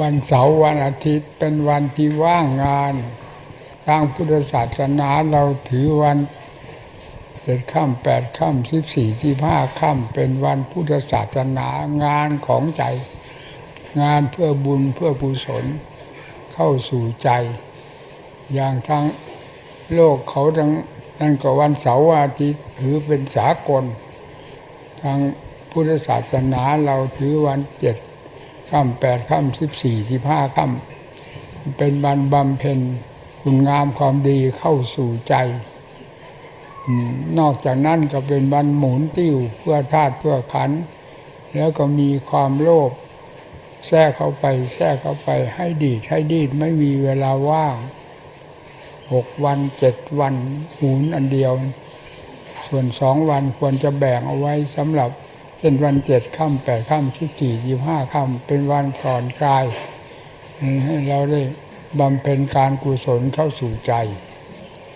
วันเสาร์วันอาทิตย์เป็นวันที่ว่างงานทางพุทธศาสนาเราถือวันเจ็ดค่ำแปดค่ำสิบสี่สิบห้าค่ำเป็นวันพุทธศาสนางานของใจ งานเพื่อบุญเพื่อกุศลเข้าสู่ใจ อย่างทางโลกเขาทั้งนั่นก็วันเสาร์วันอาทิตย์ถือเป็นสากล ทางพุทธศาสนาเราถือวันเจ็ด ค่ำแปดค่ำสิบสี่สิบห้าค่ำเป็นวันบำเพ็ญคุณงามความดีเข้าสู่ใจ นอกจากนั้นก็เป็นวันหมุนติ้วเพื่อธาตุเพื่อขัน แล้วก็มีความโลภแทรกเข้าไปแทรกเข้าไปให้ดีดให้ดีดไม่มีเวลาว่างหกวันเจ็ดวันหมุนอันเดียว ส่วนสองวันควรจะแบ่งเอาไว้สำหรับ เป็นวันเจ็ดค่ำแปดค่ำที่สี่ยี่ห้าค่ำเป็นวันผ่อนคลายให้เราได้บำเพ็ญการกุศลเข้าสู่ใจ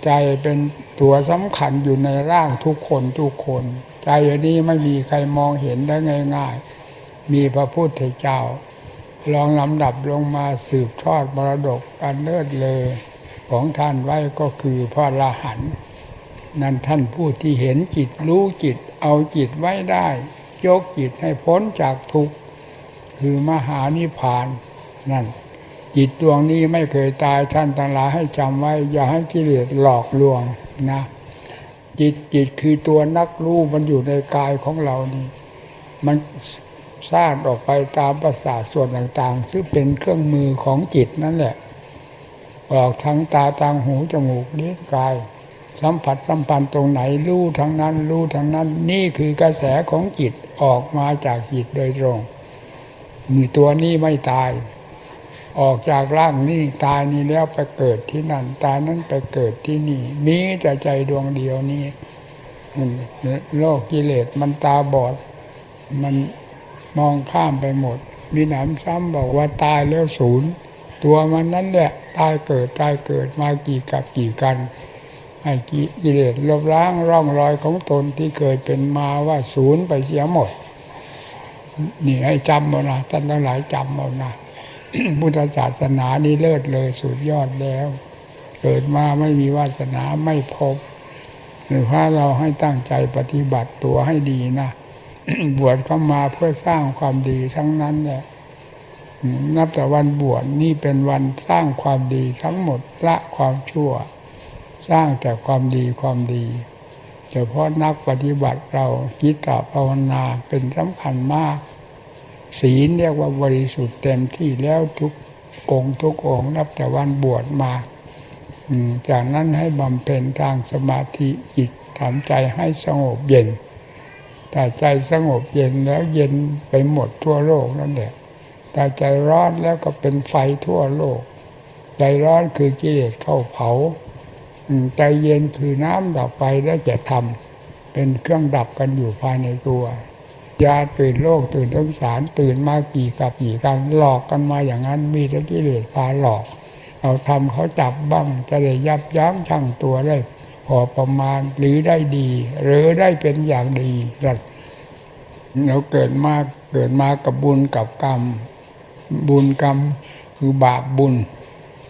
ใจเป็นตัวสำคัญอยู่ในร่างทุกคนทุกคน ใจอันนี้ไม่มีใครมองเห็นได้ง่าย ๆ มีพระพุทธเจ้า ลองลำดับลงมาสืบทอดมรดกอันเลิศเลอของท่านไว้ก็คือพระอรหันนั่นท่านผู้ที่เห็นจิตรู้จิตเอาจิตไว้ได้ ยกจิตให้พ้นจากทุกข์คือมหานิพพานนั่นจิตดวงนี้ไม่เคยตายท่านทั้งหลายให้จำไว้ อย่าให้กิเลสหลอกลวงนะ จิตจิตคือตัวนักรู้มันอยู่ในกายของเรานี่ มันสร้างออกไปตามประสาทส่วนต่างๆ ซึ่งเป็นเครื่องมือของจิตนั่นแหละ ออกทั้งตาทางหูจมูกลิ้นกาย สัมผัสสัมพันธ์ตรงไหนรู้ทั้งนั้นรู้ทั้งนั้น นี่คือกระแสของจิตออกมาจากจิตโดยตรงมีตัวนี้ไม่ตาย ออกจากร่างนี่ตายนี่แล้วไปเกิดที่นั่น ตายนั้นไปเกิดที่นี่ มีแต่ใจดวงเดียวนี้โลกกิเลสมันตาบอด มันมองข้ามไปหมด มีหนำซ้ำบอกว่าตายแล้วศูนย์ ตัวมันนั้นแหละ ตายเกิดตายเกิดมากี่กับกี่กัน ให้กิเลสลบล้างร่องรอยของตนที่เคยเป็นมาว่าศูนย์ไปเสียหมด นี่ให้จำเอานะท่านทั้งหลายจำเอานะพุทธศาสนานี่เลิศเลยสุดยอดแล้ว เกิดมาไม่มีวาสนาไม่พบหรือว่าเราให้ตั้งใจปฏิบัติตัวให้ดีนะบวชเข้ามาเพื่อสร้างความดีทั้งนั้นแหละนับแต่วันบวชนี่เป็นวันสร้างความดีทั้งหมดละความชั่ว สร้างแต่ความดีความดีเฉพาะนักปฏิบัติเราจิตตภาวนาเป็นสำคัญมาก ศีลเรียกว่าบริสุทธิ์เต็มที่แล้วทุกองค์ทุกองค์นับแต่วันบวชมาจากนั้นให้บำเพ็ญทางสมาธิจิตทำใจให้สงบเย็นแต่ใจสงบเย็นแล้วเย็นไปหมดทั่วโลกนั่นแหละแต่ใจร้อนแล้วก็เป็นไฟทั่วโลก ใจร้อนคือกิเลสเข้าเผา ใจเย็นคือน้ำดับไฟแล้วจะทำเป็นเครื่องดับกันอยู่ภายในตัวยาตื่นโลกตื่นทั้งสารตื่นมากี่กับกี่กันหลอกกันมาอย่างนั้นมีแต่กิเลสพาหลอก เอาทำเขาจับบ้างจะได้ยับยั้งชั่งตัวได้พอประมาณหรือได้ดี หรือได้เป็นอย่างดีเราเกิดมาเกิดมากับบุญกับกรรม บุญกรรมคือบาปบุญ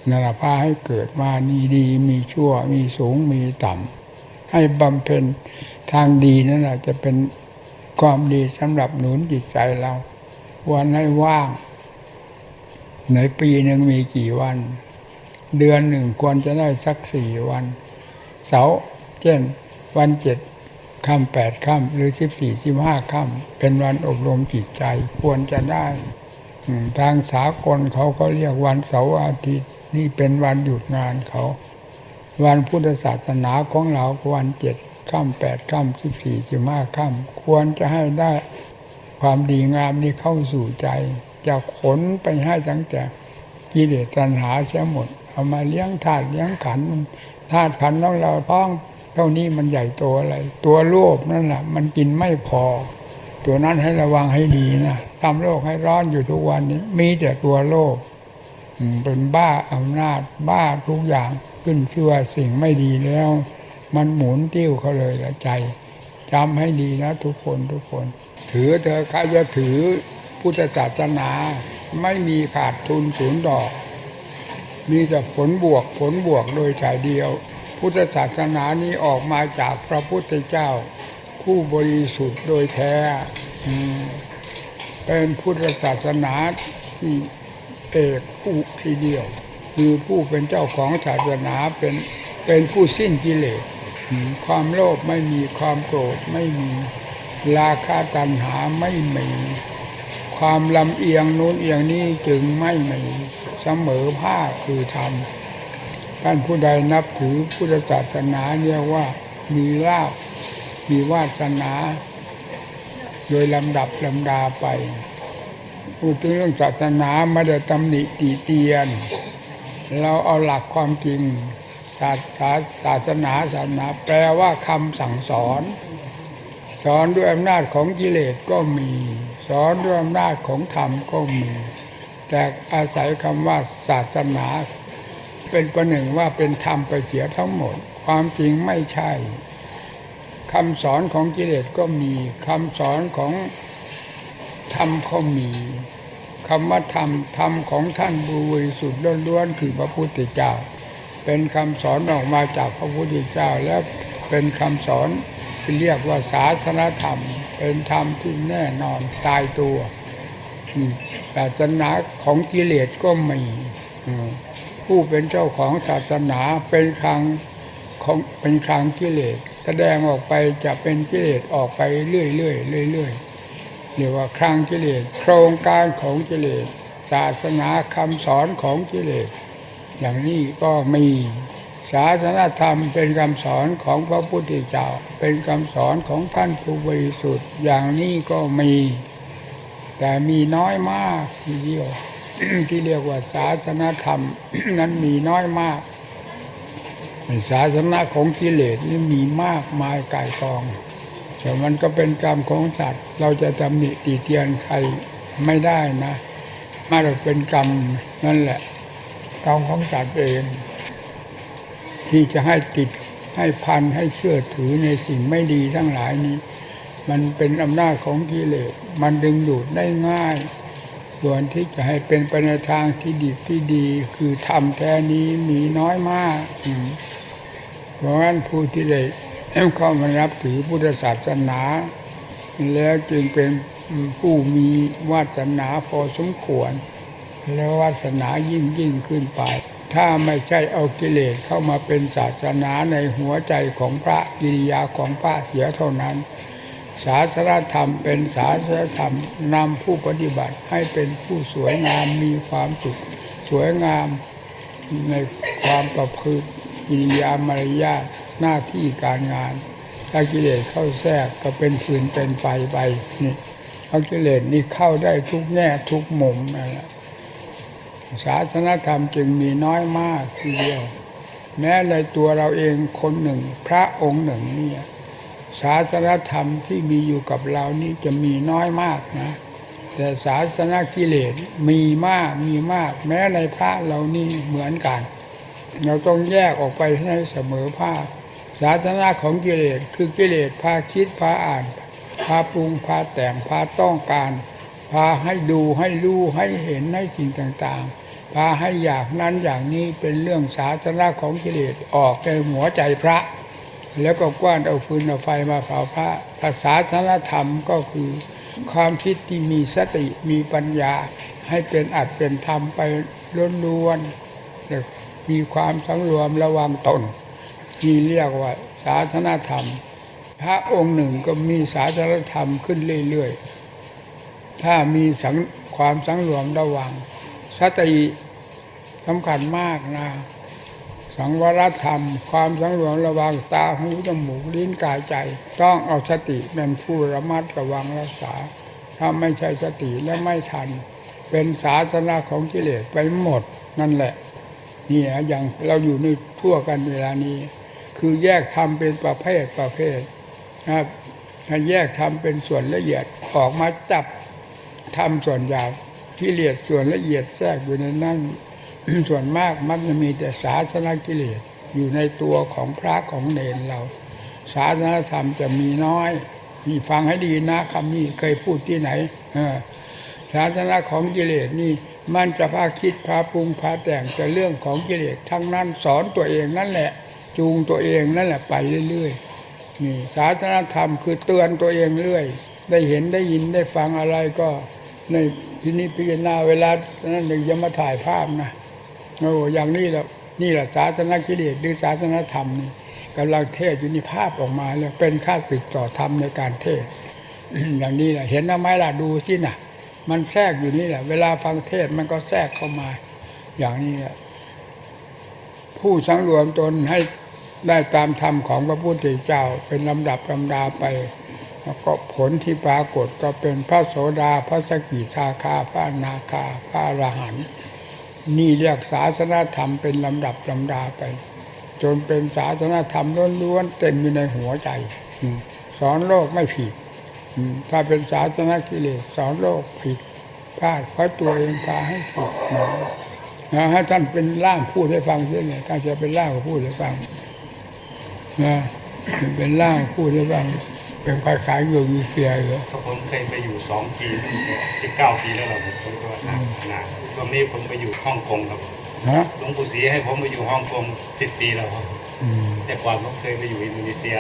นั่นแหละพาให้เกิดมามีดีมีชั่วมีสูงมีต่ำให้บำเพ็ญทางดีนั่นแหละจะเป็นความดีสำหรับหนุนจิตใจเราวันให้ว่าง ในปีหนึ่งมีกี่วัน เดือนหนึ่งควรจะได้สักสี่วัน เสาร์เช่นวันเจ็ดค่ำแปดค่ำหรือสิบสี่สิบห้าค่ำเป็นวันอบรมจิตใจควรจะได้ ทางสากลเขาก็เรียกวันเสาร์อาทิตย์ นี่เป็นวันหยุดงานเขา วันพุทธศาสนาของเราวันเจ็ดค่ำแปดค่ำสิบสี่สิบห้าค่ำควรจะให้ได้ความดีงามนี้เข้าสู่ใจ จะขนไปให้ตั้งแต่กิเลสตัณหาเสียหมด เอามาเลี้ยงธาตุเลี้ยงขันธาตุขันธ์ของเราท้องเท่านี้มันใหญ่โตอะไร ตัวโลภนั่นแหละมันกินไม่พอ ตัวนั้นให้ระวังให้ดีนะทำโลกให้ร้อนอยู่ทุกวันนี้มีแต่ตัวโลภ เป็นบ้าอำนาจบ้าทุกอย่างขึ้นชื่อว่าสิ่งไม่ดีแล้ว มันหมุนติ้วเขาเลยละใจจำให้ดีนะทุกคนทุกคน ถือเธอใครจะถือพุทธศาสนา ไม่มีขาดทุนศูนย์ดอก มีแต่ผลบวกผลบวกโดยถ่ายเดียว พุทธศาสนานี้ออกมาจากพระพุทธเจ้า ผู้บริสุทธิ์โดยแท้เป็นพุทธศาสนาที่ เอกอุทีเดียว คือผู้เป็นเจ้าของศาสนาเป็นเป็นผู้สิ้นกิเลสความโลภไม่มีความโกรธไม่มีราคะตัณหาไม่มีความลำเอียงนู้นเอียงนี้จึงไม่มีเสมอภาคคือธรรมท่านผู้ใดนับถือพุทธศาสนาเรียกว่ามีลาภมีวาสนา โดยลำดับลำดาไป พูดถึงเรื่องศาสนาไม่ได้ตำหนิตีเตียน เราเอาหลักความจริงศาสศาศาสนาศาสนาแปลว่าคำสั่งสอน สอนด้วยอำนาจของกิเลสก็มี สอนด้วยอำนาจของธรรมก็มี แต่อาศัยคำว่าศาสนา เป็นประหนึ่งว่าเป็นธรรมไปเสียทั้งหมด ความจริงไม่ใช่คำสอนของกิเลสก็มีคำสอนของ ธรรมก็มีคำว่าธรรมธรรมของท่านบริสุทธิ์ล้วนๆคือพระพุทธเจ้า เป็นคำสอนออกมาจากพระพุทธเจ้าและเป็นคำสอนที่เรียกว่าศาสนธรรม เป็นธรรมที่แน่นอนตายตัวศาสนาของกิเลสก็มีผู้เป็นเจ้าของศาสนาเป็นครั้งของเป็นครั้งกิเลสแสดงออกไปจะเป็นกิเลสออกไปเรื่อยๆเรื่อยๆ เรียกว่าครั้งกิเลสโครงการของกิเลสศาสนาคำสอนของกิเลสอย่างนี้ก็มีศาสนาธรรมเป็นคำสอนของพระพุทธเจ้า เป็นคำสอนของท่านผู้บริสุทธิ์ อย่างนี้ก็มี แต่มีน้อยมากทีเดียวที่เรียกว่าศาสนาธรรมนั้นมีน้อยมากศาสนาของกิเลสนี่มีมากมายกายกอง แต่มันก็เป็นกรรมของสัตว์ เราจะตำหนิตีเตียนใครไม่ได้นะมาเราเป็นกรรมนั่นแหละกรรมของสัตว์เอง ที่จะให้ติดให้พันให้เชื่อถือในสิ่งไม่ดีทั้งหลายนี้ มันเป็นอำนาจของกิเลสมันดึงดูดได้ง่ายส่วนที่จะให้เป็นไปในทางที่ดีที่ดี คือทำแท้นี้มีน้อยมากเพราะงั้นผู้ที่ได้ เข้ามารับถือพุทธศาสนา แล้วจึงเป็นผู้มีวาสนาพอสมควร แล้ววาสนายิ่งยิ่งขึ้นไป ถ้าไม่ใช่เอากิเลสเข้ามาเป็นศาสนาในหัวใจของพระกิริยาของพระเสียเท่านั้น ศาสนาธรรมเป็นศาสนาธรรมนำผู้ปฏิบัติให้เป็นผู้สวยงามมีความสุขสวยงามในความประพฤติกิริยามารยาท หน้าที่การงานถ้ากิเลสเข้าแทรกก็เป็นฟืนเป็นไฟไปนี่เอากิเลสนี่เข้าได้ทุกแง่ทุกมุมนั่นแหละศาสนธรรมจึงมีน้อยมากทีเดียว แม้ในตัวเราเองคนหนึ่ง พระองค์หนึ่งเนี่ยศาสนธรรมที่มีอยู่กับเรานี่จะมีน้อยมากนะ แต่ศาสนากิเลสมีมากมีมาก แม้ในพระเรานี่เหมือนกัน เราต้องแยกออกไปให้เสมอภาค ศาสนาของกิเลสคือกิเลสพาคิดพาอ่าน พาปรุงพาแต่งพาต้องการ พาให้ดูให้รู้ให้เห็นให้สิ่งต่างๆ พาให้อยากนั้นอย่างนี้เป็นเรื่องศาสนาของกิเลสออกในหัวใจพระ แล้วก็กว้านเอาฟืนเอาไฟมาเผาพระถ้าศาสนธรรมก็คือ ความคิดที่มีสติมีปัญญาให้เป็นอัดเป็นธรรมไปล้วนๆแต่มีความสังรวมระวังตน นี่เรียกว่า ศาสนธรรม พระองค์หนึ่งก็มีศาสนธรรมขึ้นเรื่อยๆ ถ้ามีสังความสังรวมระวังสติสำคัญมากนะ สังวรธรรม ความสังรวมระวังตาหูจมูกลิ้นกายใจ ต้องเอาสติเป็นผู้ระมัดระวังรักษา ถ้าไม่ใช่สติและไม่ทัน เป็นศาสนาของกิเลสไปหมดนั่นแหละนี่อย่างเราอยู่ในทั่วกันเวลานี้ คือแยกทำเป็นประเภทประเภทนะครับถ้าแยกทำเป็นส่วนละเอียดออกมาจับทำส่วนหยาบกิเลสส่วนละเอียดแทรกอยู่ในนั้นส่วนมากมักจะมีแต่ศาสนากิเลสอยู่ในตัวของพระของเนรเรา ศาสนธรรมจะมีน้อยนี่ฟังให้ดีนะคำนี้เคยพูดที่ไหนศาสนาของกิเลสนี่มันจะพาคิดพาปรุงพาแต่งแต่เรื่องของกิเลสทั้งนั้นสอนตัวเองนั่นแหละ จูงตัวเองนั่นแหละไปเรื่อยๆนี่ศาสนาธรรมคือเตือนตัวเองเรื่อย ได้เห็นได้ยินได้ฟังอะไรก็ในพินิจพิจารณาเวลานั้นเลยย่ามาถ่ายภาพนะโอ้อย่างนี้แหละนี่แหละศาสนากิเลสหรือศาสนาธรรมนี่กำลังเทศอยู่นี่ภาพออกมาแล้วเป็นค่าศึกต่อธรรมในการเทศ อย่างนี้แหละเห็นนะไหมล่ะดูสิน่ะ มันแทรกอยู่นี่แหละ เวลาฟังเทศมันก็แทรกเข้ามา อย่างนี้แหละผู้สังรวมตนให้ ได้ตามธรรมของพระพุทธเจ้าเป็นลำดับลำดาไป แล้วก็ผลที่ปรากฏก็เป็นพระโสดาพระสกิทาคาพระนาคาพระอรหันต์นี่เรียกศาสนาธรรมเป็นลำดับลำดาไป จนเป็นศาสนาธรรมล้วนๆเต็มอยู่ในหัวใจสอนโลกไม่ผิดถ้าเป็นศาสนากิเลสสอนโลกผิดพลาดเพราะตัวเองพาให้ผิดนะให้ท่านเป็นร่างพูดให้ฟังเสียเนี่ยท่านจะเป็นร่างก็พูดให้ฟัง นะเป็นร่างพูดให้ฟังเป็นภาษาโยกีเซียเหรอก็ผมเคยไปอยู่สองปีสิบเก้าปีแล้วครับผมผมก็นานนานตอนนี้ผมไปอยู่ฮ่องกงครับฮะหลวงปู่ศรีให้ผมไปอยู่ฮ่องกงสิบปีแล้วครับอืมแต่ก่อนผมเคยไปอยู่อินโดนีเซีย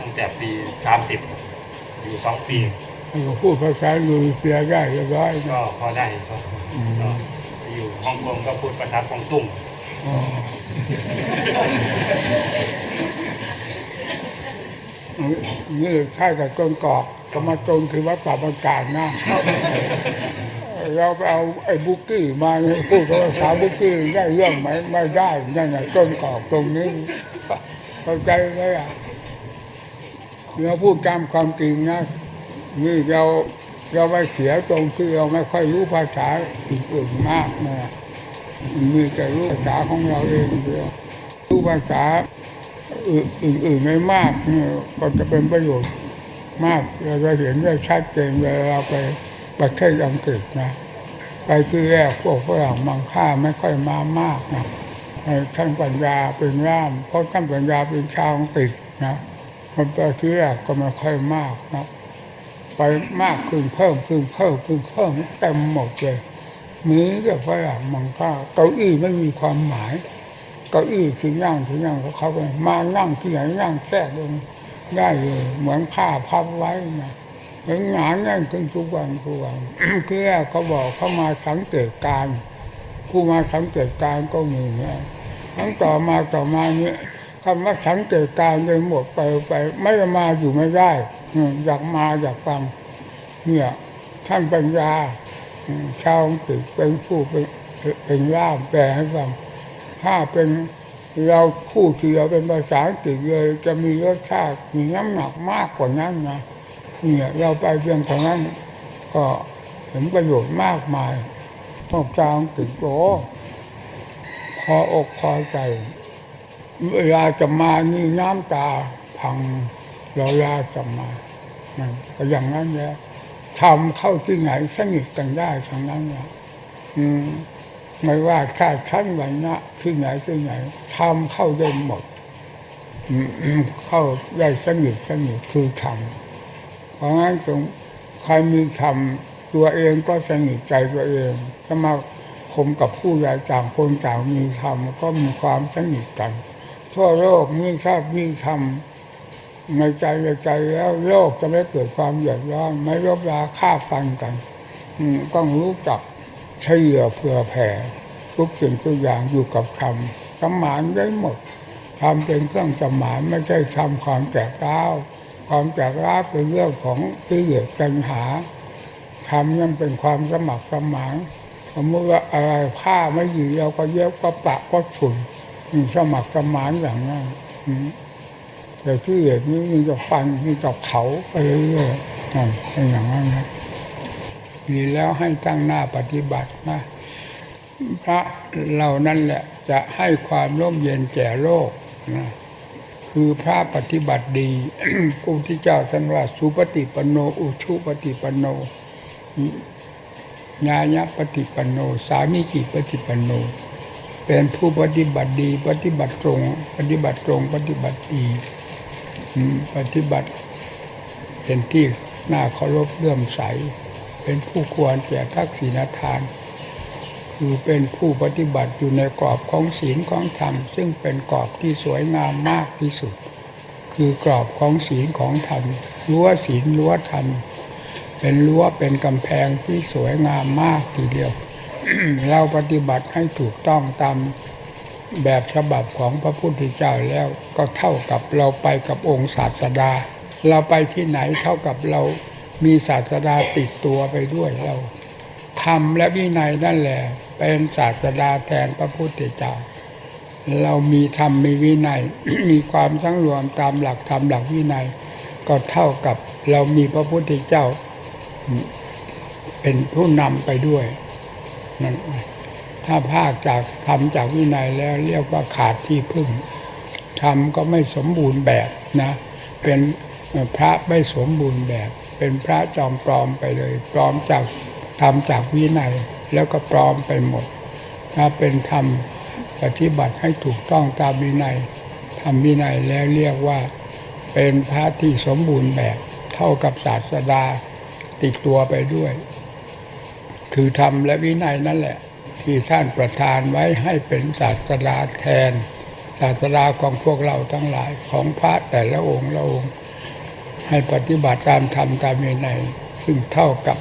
ตั้งแต่ปีสามสิบอยู่สองปีให้เขาพูดภาษาโยกีเซียได้เรียบร้อยก็พอได้ก็ก็ไปอยู่ฮ่องกงก็พูดภาษากวางตุ้งอ๋อ นี่ค่ายกับต้นกอกก็มาตรงคือวัดป่าบางการนะเราไปเอาไอ้บุกกี้มาเนี่ยพูดภาษาบุกกี้ได้เรื่องไหมไม่ได้นั่นแหละต้นกอกตรงนี้เข้าใจไหมอะเราพูดตามความจริงนะนี่เราเราไม่เสียตรงที่เราไม่ค่อยรู้ภาษาอื่นมากนะมีแต่รู้ภาษาของเราเองเดียวรู้ภาษา อื่นๆไม่มากนี่ก็จะเป็นประโยชน์มากเราจะเห็นได้ชัดเจนเวลาเราไปประเทศอังกฤษนะ ไปที่แรกพวกฝรั่งมังค่าไม่ค่อยมามากนะท่านปัญญาเป็นร่ามเพราะท่านปัญญาเป็นชาวอังกฤษนะมันไปที่แรกก็ไม่ค่อยมากนะไปมากขึ้นเพิ่มขึ้นเพิ่มขึ้นเพิ่มเต็มหมดเลยมีแต่ฝรั่งมังค่าเก้าอี้ไม่มีความหมาย เก้าอี้ที่นั่งที่นั่งของเขาไปมานั่งที่ไหนนั่งแทรกลงได้เลยเหมือนผ้าพับไว้นะเป็นงานนั่นขึ้นทุกวันทุกวันที่แรกเขาบอกเขามาสังเกตการผู้มาสังเกตการก็มีนะทั้งต่อมาต่อมาเนี่ยคำว่าสังเกตการเลยหมดไปไป ไม่มาอยู่ไม่ได้อยากมาอยากฟัง เนี่ยท่านปัญญาชาวอังกฤษเป็นผู้เป็นเป็นร่ามแปลให้ฟัง ถ้าเป็นเราคู่ที่เราเป็นภาษาอังกฤษเลย จะมีรสชาติมีน้ำหนักมากกว่านั้นนะเนี่ยเราไปเพียงเท่านั้นก็เห็นประโยชน์มากมายพวกจางติดโอพออกพอใจ เวลาจะมานี่น้ำตาพังเราลาจะมานั่นก็อย่างนั้นแหละทำเข้าที่ไหนสนิทกันได้ทั้งนั้นแหละอืม ไม่ว่าชาติชั้นวันนะที่ไหนที่ไหนทำเข้าได้หมดเข้าได้สนิทสนิทคือทำเพราะงั้นจงใครมีธรรมตัวเองก็สนิทใจตัวเอง สมาคมกับผู้ใหญ่ต่างคนต่างมีธรรมก็มีความสนิทกัน ทั่วโลกนี้ถ้ามีธรรมในใจในใจแล้วโลกจะไม่เกิดความเดือดร้อนไม่รบราฆ่าฟันกันต้องรู้จัก เฉลี่ยเผื่อแผ่ทุกสิ่งทุกอย่างอยู่กับธรรมสมานได้หมดทำเป็นเครื่องสมานไม่ใช่ทำความแตกร้าวความจากร้าวเป็นเรื่องของที่เหลือตัณหาทำนั่นเป็นความสมัครสมานสมมติว่าอะไรผ้าไม่อยู่เราก็เย็บก็ปะก็ฉุนนี่สมัครสมานอย่างนั้นแต่ที่เหลือนี้มีแต่ฟันมีแต่เผาไปเรื่อยๆนั่นเป็นอย่างนั้นนะ มีแล้วให้ตั้งหน้าปฏิบัตินะพระเรานั่นแหละจะให้ความร่มเย็นแก่โลกนะคือพระปฏิบัติดีพระพุทธเจ้าท่านว่าสุปฏิปันโน อุชุปฏิปันโนญาญปฏิปันโน สามิจิปฏิปันโน เป็นผู้ปฏิบัติดี ปฏิบัติตรง ปฏิบัติตรง ปฏิบัติดีปฏิบัติเป็นที่น่าเคารพเลื่อมใส เป็นผู้ควรแก่ทักษิณทาน คือเป็นผู้ปฏิบัติอยู่ในกรอบของศีลของธรรม ซึ่งเป็นกรอบที่สวยงามมากที่สุด คือกรอบของศีลของธรรมรั้วศีลรั้วธรรม เป็นรั้วเป็นกำแพงที่สวยงามมากทีเดียว เราปฏิบัติให้ถูกต้องตามแบบฉบับของพระพุทธเจ้าแล้วก็เท่ากับเราไปกับองค์ศาสดา เราไปที่ไหนเท่ากับเรา มีศาสดาติดตัวไปด้วยเราธรรมและวินัยนั่นแหละ เป็นศาสดาแทนพระพุทธเจ้า เรามีธรรมมีวินัย มีความสังรวมตามหลักธรรมหลักวินัย ก็เท่ากับเรามีพระพุทธเจ้า เป็นผู้นำไปด้วยนั่นถ้าภาคจากธรรมจากวินัยแล้วเรียกว่าขาดที่พึ่งธรรมก็ไม่สมบูรณ์แบบนะ เป็นพระไม่สมบูรณ์แบบ เป็นพระจอมปลอมไปเลย ปลอมจากธรรมจากวินัยแล้วก็ปลอมไปหมดถ้าเป็นธรรมปฏิบัติให้ถูกต้องตามวินัยทำวินัยแล้วเรียกว่าเป็นพระที่สมบูรณ์แบบเท่ากับศาสดาติดตัวไปด้วย คือธรรมและวินัยนั่นแหละ ที่ท่านประทานไว้ให้เป็นศาสดาแทน ศาสดาของพวกเราทั้งหลายของพระแต่ละองค์ละองค์ ให้ปฏิบัติตามธรรมตามวินัยซึ่งเท่ากับ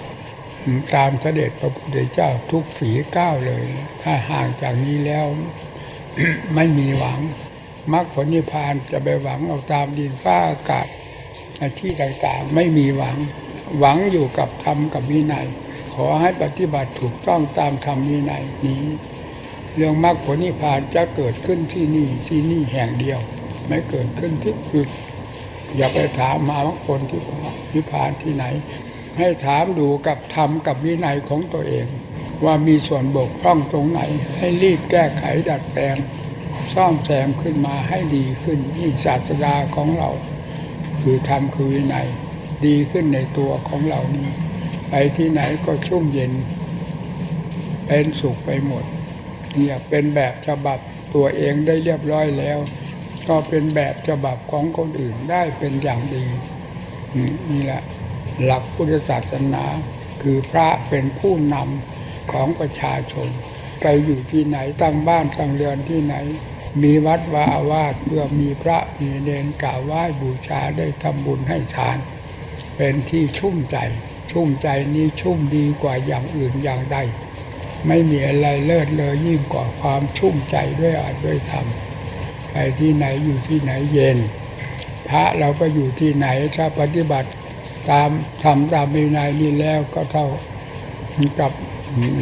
ตามเสด็จพระพุทธเจ้าทุกฝีก้าวเลย ถ้าห่างจากนี้แล้วไม่มีหวังมรรคผลนิพพานจะไปหวังเอาตามดินฟ้าอากาศที่ต่างๆไม่มีหวังหวังอยู่กับธรรมกับวินัย ขอให้ปฏิบัติถูกต้องตามธรรมวินัยนี้ เรื่องมรรคผลนิพพานจะเกิดขึ้นที่นี่ที่นี่แห่งเดียว ไม่เกิดขึ้นที่อื่น อย่าไปถามมามรรคผลที่นิพพานที่ไหน ให้ถามดูกับธรรมกับวินัยของตัวเอง ว่ามีส่วนบกพร่องตรงไหน ให้รีบแก้ไขดัดแปลง ซ่อมแซมขึ้นมาให้ดีขึ้นนี่ศาสดาของเรา คือธรรมคือวินัยดีขึ้นในตัวของเรานี้ ไปที่ไหนก็ชุ่มเย็น เป็นสุขไปหมดเนี่ยเป็นแบบฉบับตัวเองได้เรียบร้อยแล้ว ก็เป็นแบบฉบับของคนอื่นได้เป็นอย่างดีนี่แหละ หลักพุทธศาสนาคือพระเป็นผู้นำของประชาชน ไปอยู่ที่ไหนตั้งบ้านตั้งเรือนที่ไหน มีวัดวาอาวาสเพื่อมีพระมีเนรกราบไหว้บูชาได้ทำบุญให้ทาน เป็นที่ชุ่มใจ ชุ่มใจนี้ชุ่มดีกว่าอย่างอื่นอย่างใด ไม่มีอะไรเลิศเลอยิ่งกว่าความชุ่มใจด้วยอาจด้วยธรรม ไปที่ไหนอยู่ที่ไหนเย็น พระเราก็อยู่ที่ไหนถ้าปฏิบัติตามทำตามวินัยนี้แล้วก็เท่ากับ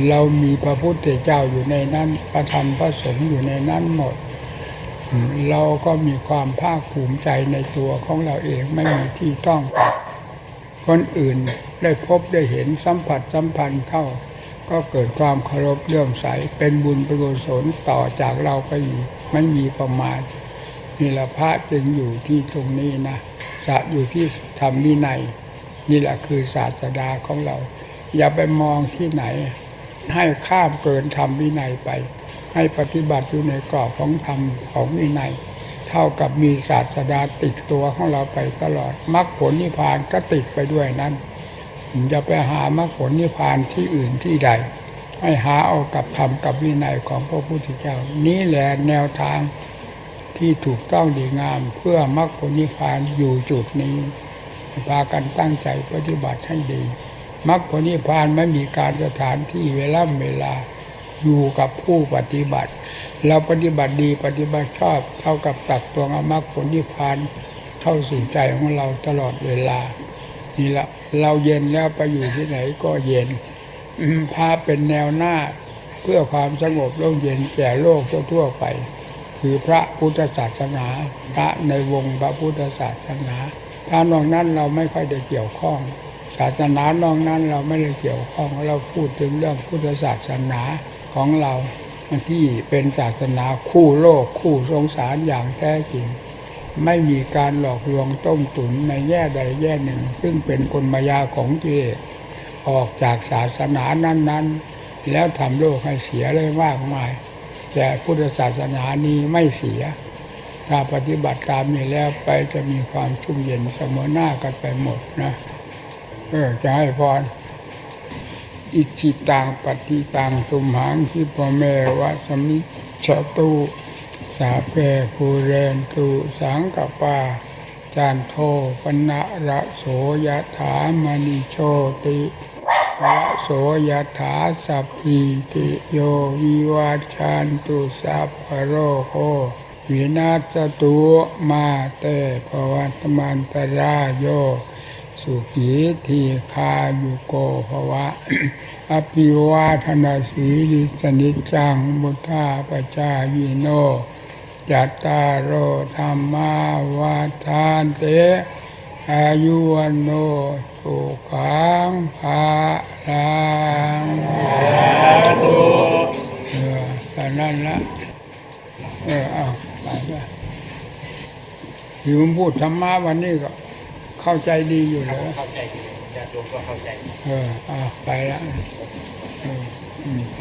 เรามีพระพุทธเจ้าอยู่ในนั้นพระธรรมพระสงฆ์อยู่ในนั้นหมด เราก็มีความภาคภูมิใจในตัวของเราเองไม่มีที่ต้องคนอื่นได้พบได้เห็นสัมผัสสัมพันธ์เข้า ก็เกิดความเคารพเลื่อมใสเป็นบุญเป็นกุศลต่อจากเราไปอีก ไม่มีประมาณนี่ละพระจึงอยู่ที่ตรงนี้นะสะอยู่ที่ธรรมวินัยนี่แหละคือศาสดาของเรา อย่าไปมองที่ไหน ให้ข้ามเกินธรรมวินัยไป ให้ปฏิบัติอยู่ในกรอบของธรรมของวินัย เท่ากับมีศาสดาติดตัวของเราไปตลอดมรรคผลนิพพานก็ติดไปด้วยนั้นอย่าไปหามรรคผลนิพพานที่อื่นที่ใด ให้หาเอากับธรรมกับวินัยของพระพุทธเจ้า นี้แหละแนวทางที่ถูกต้องดีงาม เพื่อมรรคผลนิพพานอยู่จุดนี้พากันตั้งใจปฏิบัติให้ดีมรรคผลนิพพานไม่มีการสถานที่เวลาเวลาอยู่กับผู้ปฏิบัติ เราปฏิบัติดีปฏิบัติชอบ เท่ากับตักตวงอมรรคผลนิพพานเข้าสู่ใจของเราตลอดเวลานี่ละเราเย็นแล้วไปอยู่ที่ไหนก็เย็น พาเป็นแนวหน้าเพื่อความสงบร่มเย็นแก่โลกทั่วๆไป คือพระพุทธศาสนา พระในวงพระพุทธศาสนาถ้านอกนั้นเราไม่ค่อยได้เกี่ยวข้อง ศาสนานอกนั้นเราไม่ได้เกี่ยวข้องเราพูดถึงเรื่องพุทธศาสนาของเราที่เป็นศาสนาคู่โลกคู่สงสารอย่างแท้จริง ไม่มีการหลอกลวงต้มตุ๋นในแง่ใดแง่หนึ่ง ซึ่งเป็นกลมายาของกิเลส ออกจากศาสนานั้น ๆ แล้วทำโลกให้เสียเลยมากมาย แต่พุทธศาสนานี้ไม่เสีย ถ้าปฏิบัติตามนี้แล้วไปจะมีความชุ่มเย็นเสมอหน้ากันไปหมดนะเออจะให้พรอิจิตังปฏิตังตุมหังคิปเมวะสมิชตุสาเพภูเรนตุสังกปา จานโทปนะระโสยถามณิโชติระโสยถาสัพพิติโยวิวัชชันตุสัพพโรโควินาศตุมาเตภวัตมันตรายโย สุขีทีคายุโกภวะ อภิวาทนาสีลิสนิจังบุทธาปจายิโน จัตตารโอธรรมาวัฏานเตอายุวันโนสุขังภาลังเออแต่นั้นละเออเอาไปไปที่ผมพูดธรรมะวันนี้ก็ เข้าใจดีอยู่แล้วเข้าใจดีญาติโยมก็เข้าใจ เออเอาไปละเอออืมไป